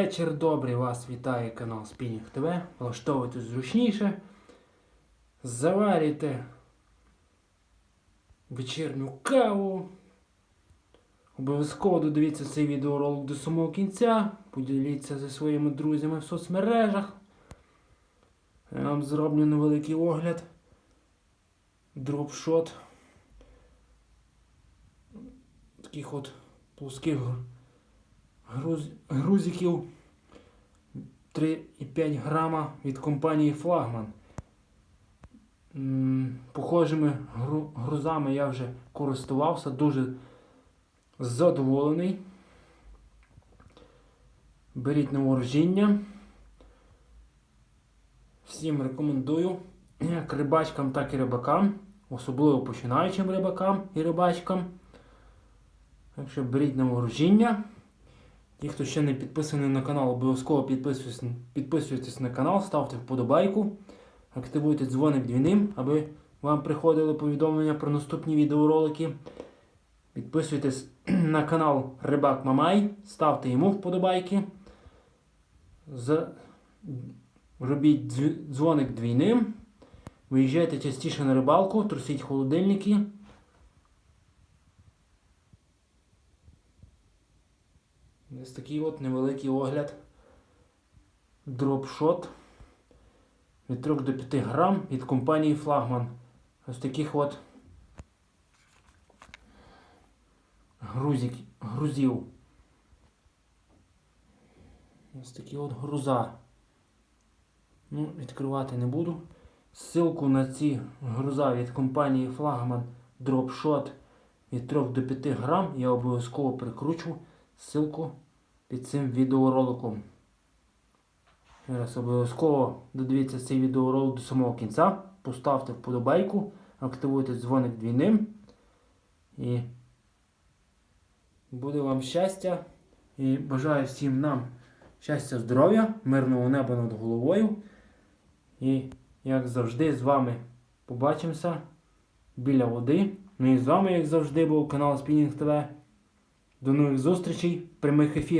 Вечір добрий, вас вітає канал Спінінг ТВ. Влаштовуйтесь зручніше. Заварюйте вечірню каву. Обов'язково додивіться цей відеоролик до самого кінця. Поділіться зі своїми друзями в соцмережах. Я вам зроблю невеликий огляд. Дропшот. Таких от плоских груз... грузиків 3,5 грама від компанії Флагман. Похожими гру... грузами я вже користувався, дуже задоволений. Беріть на вооружіння. Всім рекомендую як рибачкам, так і рибакам, особливо починаючим рибакам і рибачкам. Так що беріть на вооружіння. Ті, хто ще не підписаний на канал, обов'язково підписуйтесь, на канал, ставте вподобайку, активуйте дзвоник дзвіним, аби вам приходили повідомлення про наступні відеоролики. Підписуйтесь на канал Рибак Мамай, ставте йому вподобайки. Робіть дзвоник двійним. Виїжджайте частіше на рибалку, трусіть холодильники. Ось такий от невеликий огляд. Дропшот від 3 до 5 грам від компанії Флагман. Ось таких от грузик, грузів. Ось такі от груза. Ну, відкривати не буду. Ссылку на ці груза від компанії Flagman Dropshot від 3 до 5 грам я обов'язково прикручу ссылку під цим відеороликом. Ще раз обов'язково додивіться цей відеоролик до самого кінця. Поставте вподобайку, активуйте дзвоник двійним. І буде вам щастя. І бажаю всім нам щастя, здоров'я, мирного неба над головою. І, як завжди, з вами побачимося біля води. Ну і з вами, як завжди, був канал Спінінг ТВ. До нових зустрічей, прямих ефірів.